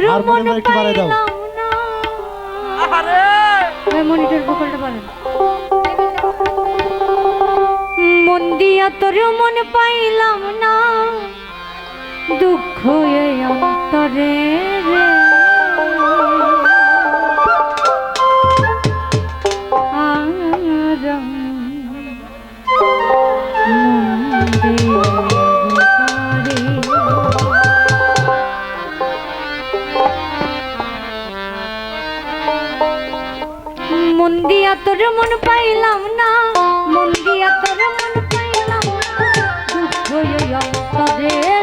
তোর মন হারমোনিয়াম একটু বাড়ায় দাও। পাইলাম না। আরে মনিটর ভোকালটা বাড়ান মন দিয়া তোর মন পাইলাম না। দুঃখ এই অন্তরে রে। মন দিয়া তোর মন পাইলাম না। মন দিয়া তোর মন পাইলাম না। দুঃখ এই